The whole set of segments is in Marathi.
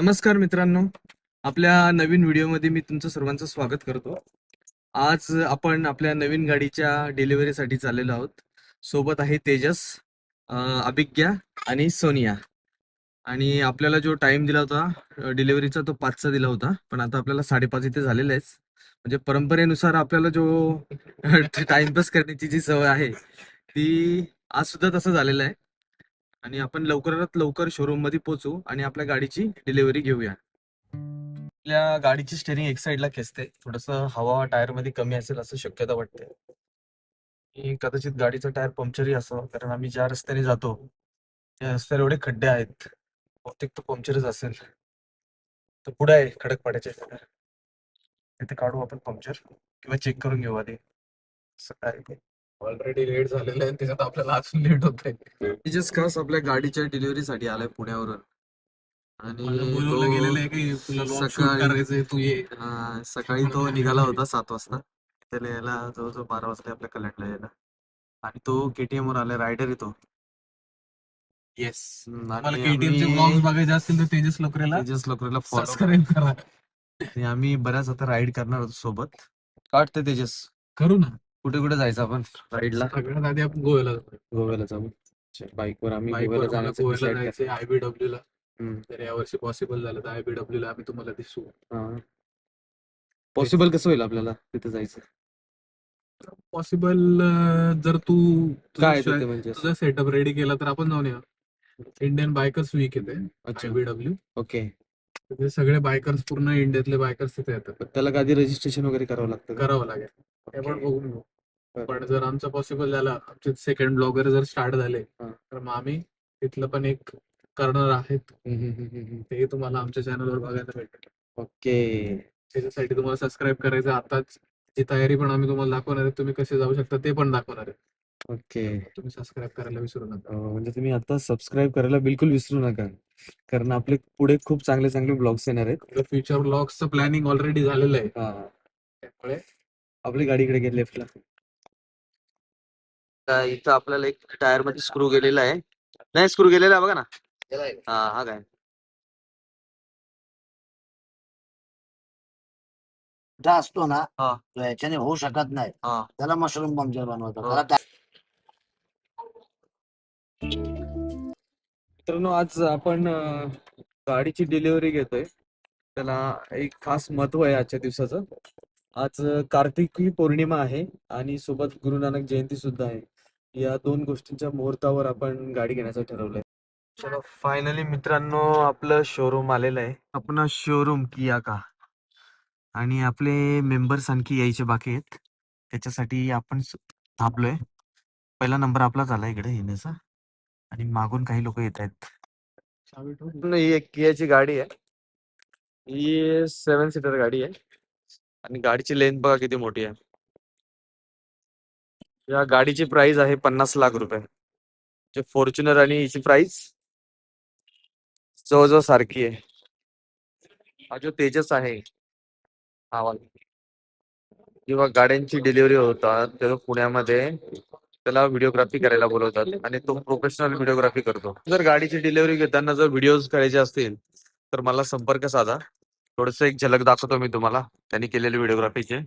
नमस्कार मित्रांनो. आपल्या नवीन व्हिडिओमध्ये मी तुमचं सर्वांचं स्वागत करतो. आज आपण आपल्या नवीन गाडीच्या डिलिव्हरीसाठी चाललेलो आहोत. सोबत आहे तेजस अभिज्ञा आणि सोनिया. आणि आपल्याला जो टाइम दिला होता डिलिव्हरीचा तो पाचचा दिला होता. पण आता आपल्याला साडेपाच इथे झालेला आहे म्हणजे परंपरेनुसार आपल्याला जो टाइमपास करण्याची जी सवय आहे ती आज सुद्धा तसं झालेलं आहे. आणि आपण लवकरात लवकर शोरूममध्ये पोहोचू आणि आपल्या गाडीची डिलिव्हरी घेऊया. आपल्या गाडीची स्टेअरिंग एक साइडला खेचते. थोडस हवा टायरमध्ये कमी असेल असं शक्यता वाटते. आणि कदाचित गाडीचं टायर पंक्चरही असावं कारण आम्ही ज्या रस्त्याने जातो त्या रस्त्यावर एवढे खड्डे आहेत. बहुतेक तो पंक्चरच असेल. तर पुढे आहे खडकपाड्याच्या इथे तिथे काढू आपण पंक्चर किंवा चेक करून घेऊ आधी. असं काय ऑलरेडी लेट झालेलं आहे त्याच्यात आपल्याला अजून लेट होत आहे. तेजस खास आपल्या गाडीच्या डिलिव्हरीसाठी आलाय पुण्यावरून. आणि सकाळी- करायचंय तू ये. सकाळी तो निघाला होता सात वाजता. त्याला यायला जवळजवळ बारा वाजता आपल्या कल्याणला यायला. आणि तो केटीएम वर आलाय रायडर येतो येस मला ब्लॉग्स बघायचे असतील तर तेजस लोकरेला तेजस लोकरेला फॉलो सबस्क्राईब करा. आम्ही बऱ्याच आता राईड करणार होतो सोबत. काढते तेजस. करू ना. कुठे कुठे जायचं आपण? राईडला सगळ्यात आधी आपण गोव्याला गोव्याला जाऊ. बाईकवर आम्ही गोव्याला मला जाण्याचं गोव्याला decide जायचंय आयबीडब्ल्यू ला. हम्म. तर यावर्षी पॉसिबल झालं तर आयबीडब्ल्यू ला आम्ही तुम्हाला दिसू. पॉसिबल कसं होईल आपल्याला तिथे जायचं? पॉसिबल जर तू तुझं काय तिथे म्हणजे? असं? सेटअप रेडी केला तर आपण जाऊन या इंडियन बायकर्स वीक येते अच्छा. आयबीडब्ल्यू ओके सगळे बायकर्स पूर्ण इंडियातले बायकर्स तिथे येतात. त्याला कधी रजिस्ट्रेशन वगैरे करावं लागतं का? करावं लागेल. ते Okay. पण बघून घेऊ. पण जर आमचं पॉसिबल झालं आमचे सेकंड ब्लॉगर जर स्टार्ट झाले. तर मग आम्ही तिथलं पण एक करणार आहेत. ते तुम्हाला आमच्या चॅनलवर बघायला भेटेल. ओके. त्याच्यासाठी तुम्हाला सबस्क्राईब करायचं आताच ती तयारी पण आम्ही तुम्हाला दाखवणार आहे तुम्ही कसे जाऊ शकता ते पण दाखवणार आहे. ओके. तुम्ही सबस्क्राईब करायला विसरू नका. म्हणजे तुम्ही आता सबस्क्राईब करायला बिलकुल विसरू नका. कारण आपले पुढे खूप चांगले चांगले ब्लॉग्स येणार आहेत. फ्युचर ब्लॉग्सचं प्लॅनिंग ऑलरेडी झालेलं आहे. त्यामुळे आपली गाडीकडे गेली लेफ्टला इथं आपल्याला एक टायरमध्ये स्क्रू गेलेला आहे. नाही स्क्रू गेलेला आहे बघा ना. हा हा काय? असतो ना हा. तो याच्याने होऊ शकत नाही. हा. त्याला मशरूम पंक्चर बनवतो हो. त्याला त्या- मित्रांनो आज आपण अं, गाडीची डिलिव्हरी घेतोय. त्याला एक खास महत्त्व आहे आजच्या दिवसाचं. आज अं, कार्तिकी पौर्णिमा आहे आणि सोबत गुरु नानक जयंती सुद्धा आहे. या दोन गोष्टींच्या मुहूर्तावर आपण गाडी घेण्याचं ठरवलंय. चलो फायनली मित्रांनो आपलं शोरूम आलेलं आहे. आपण शोरूम किया का आणि आपले मेंबर्स आणखी यायचे बाकी आहेत. त्याच्यासाठी आपण थांबलोय. पहिला नंबर आपलाच आला इकडे येण्याचा आणि मागून काही लोक येत आहेत. ही एक कियाची गाडी आहे. ही सेवन सीटर गाडी आहे. आणि गाडीची लेंथ बघा किती मोठी आहे. या गाडीची प्राइस आहे पन्नास लाख रुपये. फॉर्च्युनर आणि हिची प्राइस जवळजवळ सारखी आहे. हा जो तेजस आहे हा जेव्हा गाड्यांची डिलिव्हरी होतात तेव्हा पुण्यामध्ये त्याला व्हिडिओग्राफी करायला बोलवतात आणि तो प्रोफेशनल व्हिडिओग्राफी करतो. जर गाडीची डिलिव्हरी घेताना जर व्हिडिओज करायचे असतील तर मला संपर्क साधा. थोडस एक झलक दाखवतो मी तुम्हाला. त्यांनी केलेले व्हिडिओग्राफीचे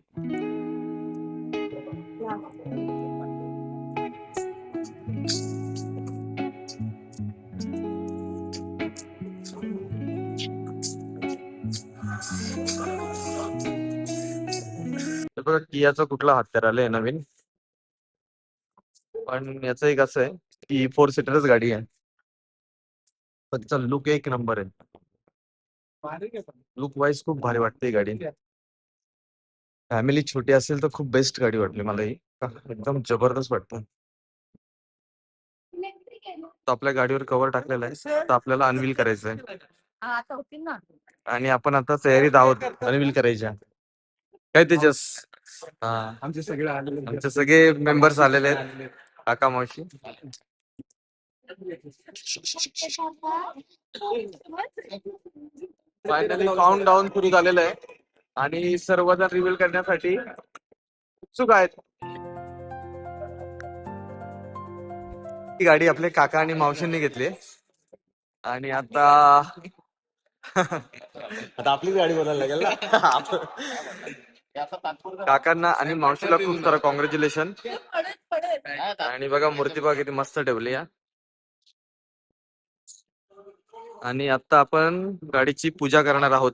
बघा कियाचा कुठला हत्यार आलाय नवीन? पण याच एक असं आहे की फोर सीटरच गाडी आहे. पण लुक एक नंबर आहे. लुक वाईज खूप भारी वाटते गाडी. फॅमिली छोटी असेल तर खूप बेस्ट गाडी वाटली मला ही. एकदम जबरदस्त वाटतं. तर आपल्या गाडीवर कव्हर टाकलेला आहे. तर आपल्याला अनविल करायचं आहे आता होतील ना. आणि आपण आता तयारीत आहोत अनव्हील करायच्या. काय तेजस हा. आमचे सगळे आलेले. आमचे सगळे मेंबर्स आलेले आहेत. काका मावशी. फायनली काउंट डाऊन सुरू झालेलं आहे. आणि सर्वजण रिव्हील करण्यासाठी उत्सुक आहेत. ही गाडी आपले काका आणि मावशींनी घेतली आणि आता आता आपलीच गाडी बोलायला लागेल ना? काकांना आणि मावशीला खूप सारं कॉंग्रॅच्युलेशन आणि बघा मूर्ती बघा किती मस्त ठेवली या आणि आता आपण गाडीची पूजा करणार आहोत.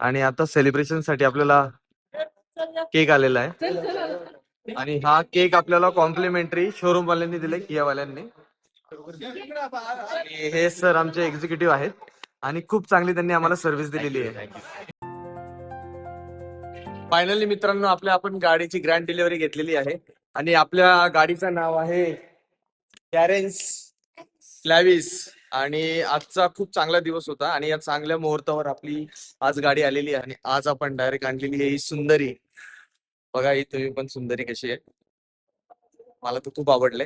आणि आता सेलिब्रेशनसाठी आपल्याला केक आलेला आहे. आणि हा केक आपल्याला कॉम्प्लिमेंटरी शोरूम वाल्यांनी दिलाय किया वाल्यांनी. हे सर आमचे एक्झिक्युटिव्ह आहेत. आणि खूप चांगली त्यांनी आम्हाला सर्व्हिस दिलेली आहे. फायनली मित्रांनो आपल्या आपण गाडीची ग्रँड डिलिव्हरी घेतलेली आहे. आणि आपल्या गाडीचं नाव आहे कॅरेन्स फ्लॅविस आणि आजचा खूप चांगला दिवस होता. आणि या चांगल्या मुहूर्तावर आपली आज गाडी आलेली आहे. आणि आज आपण डायरेक्ट आणलेली आहे ही सुंदरी. बघा ही तुम्ही पण सुंदरी कशी आहे. मला तर खूप आवडले.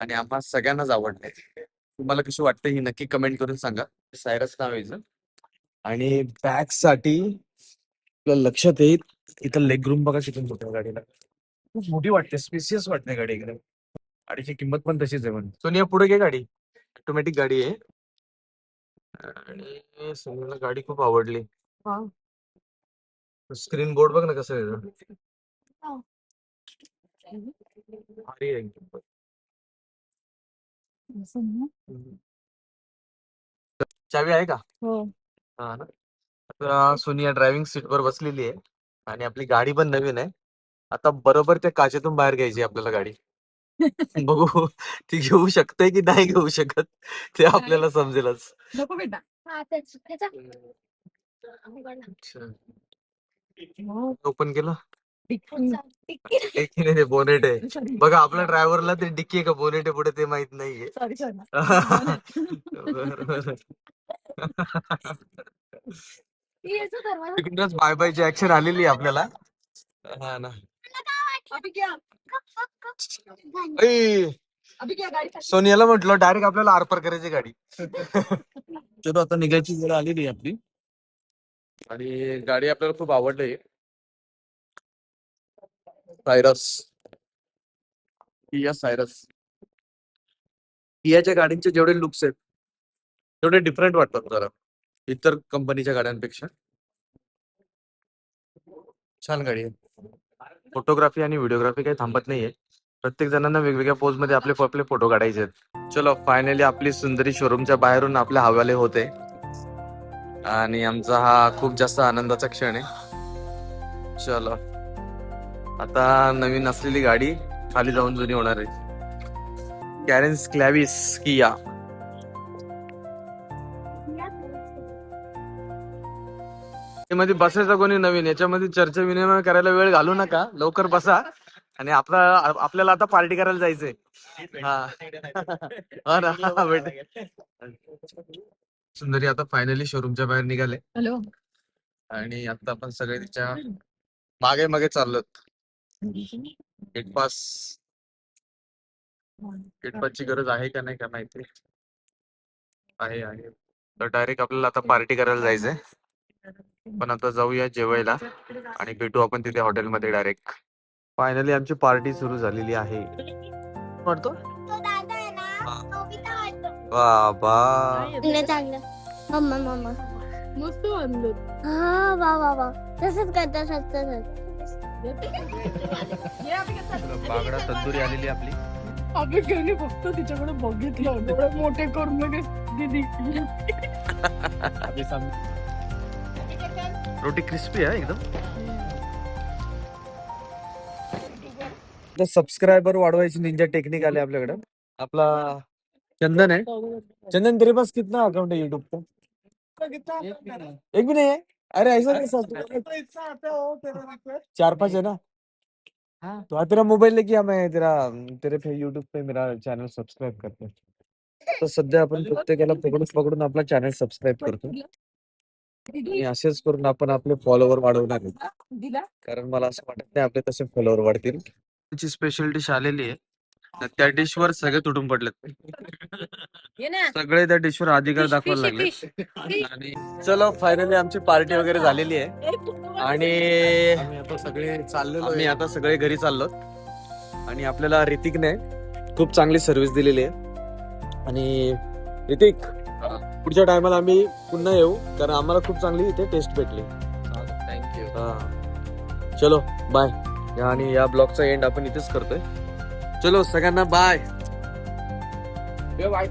आणि आम्हा सगळ्यांनाच आवडले. तुम्हाला कशी वाटते ही नक्की कमेंट करून सांगा. सायरस नाव आहे आणि बॅगसाठी तुला लक्षात येईल इथं लेग रूम बघा शिकून मोठ्या गाडीला. खूप मोठी वाटते. स्पेसियस वाटते गाडी एकदम. गाडीची किंमत पण तशीच आहे म्हणून सोनिया पुढे घे गाडी. ऑटोमॅटिक गाडी आहे. आणि सोनियाला गाडी खूप आवडली. स्क्रीन बोर्ड बघ ना कसं आहे. भारी आहे. एकदम. हम्म. चावी आहे का? हो. हा ना. आता सोनिया ड्रायव्हिंग सीट वर बसलेली आहे. आणि आपली गाडी पण नवीन आहे. आता बरोबर त्या काचेतून बाहेर घ्यायची आहे आपल्याला गाडी. बघू ती घेऊ शकते की नाही घेऊ शकत ते आपल्याला समजेलच. नको बेटा हा त्याच. त्याचा ओपन केलं? नाही बोनेट आहे. सॉरी. बघा आपल्या ड्रायव्हरला ते डिक्की आहे का बोनेट आहे पुढे ते माहीत नाहीये. Sorry sorry. बरं, बरं. याचा दरवाजा तिकडूनच बाय बायची ऍक्शन आलेली आहे आपल्याला. हा ना. ऐ, अभी क्या गाड़ी सोनियाला म्हटलं डायरेक्ट आपल्याला आरपार करायची गाडी. चलो आता निघायची वेळ आलेली आहे आपली. आणि गाडी आपल्याला खूप आवडली. सायरस. Kia Syros. कियाच्या गाडींचे जेवढे लुक्स आहेत तेवढे डिफरंट वाटतात जरा. इतर कंपनीच्या गाड्यांपेक्षा. छान गाडी आहे. फोटोग्राफी आणि व्हिडिओग्राफी काही थांबत नाहीये. प्रत्येक जणांना वेगवेगळ्या पोजमध्ये आपले आपले फोटो काढायचे आहेत. चलो फायनली आपली सुंदरी शोरूमच्या बाहेरून आपल्या हवाले होते. आणि आमचा हा खूप जास्त आनंदाचा क्षण आहे. चलो. आता नवीन असलेली गाडी खाली जाऊन जुनी होणार आहे. कॅरेन्स क्लॅविस किया यामध्ये बसायचं कोणी नवीन? याच्यामध्ये चर्चा विनिमय करायला वेळ घालू नका. लवकर बसा. आणि आपला आप- आपल्याला आता पार्टी करायला जायचंय. हा. हा ना, हा, बेटा. सुंदरी आता फायनली शोरूमच्या बाहेर निघाले. हेलो. आणि आता आपण सगळे तिच्यामागे मागे चाललोत. गेट पास गेट पासची गरज आहे का नाही का माहिती? आहे आहे. तर डायरेक्ट आपल्याला आता पार्टी करायला जायचंय. पण आता जाऊया जेवायला आणि भेटू आपण तिथे हॉटेलमध्ये डायरेक्ट फायनली आमची पार्टी सुरू झालेली आहे. वाटतो तो दादा आहे ना. तो बी तर वाटतो. बाबा चांगलं चांगलं. मम्मा मम्मा. मस्त बांधलं हा वा वा वा. तसंच कर तसंच तसंच. बागडा तंदुरी आलेली आपली. अभि गेली फक्त तिच्याकडे बघितलं. मोठे करून लगेच दीदी रोटी क्रिस्पी आहे एकदम। सबस्क्रायबर वाढवायची निंजा टेक्निक आले आपल्याकडे. आपला चंदन है चंदन तेरे पास कितना अकाउंट है यूट्यूब का एक भी नहीं है अरे ऐसा कैसा? चार पाँच है ना? तो हाँ तेरा मोबाईल लेके आ मैं तेरा तेरे पे यूट्यूब पे मेरा चॅनल सबस्क्राईब करतो तर सध्या आपण प्रत्येकाला पकडून पकडून आपला चॅनल सबस्क्राईब करतो आणि असेच करून आपण आपले फॉलोवर वाढवणार आहे दिला. कारण मला असं वाटत नाही आपले तसे फॉलोवर वाढतील. त्याची स्पेशल डिश आलेली आहे. त्या डिश वर सगळे तुटून पडलेत. ये ना. सगळे त्या डिश वर अधिकार दाखवायला लागले. आणि चलो फायनली आमची पार्टी वगैरे झालेली आहे. आणि आम्ही आता सगळे चाललेलो आम्ही आहे. आता सगळे घरी चाललो आणि आपल्याला ऋतिकने खूप चांगली सर्व्हिस दिलेली आहे. आणि ऋतिक पुढच्या टायमाला आम्ही पुन्हा येऊ कारण आम्हाला खूप चांगली इथे टेस्ट भेटली. थँक्यू हा. चलो बाय आणि या ब्लॉगचा एंड आपण इथेच करतोय. चलो सगळ्यांना बाय बाय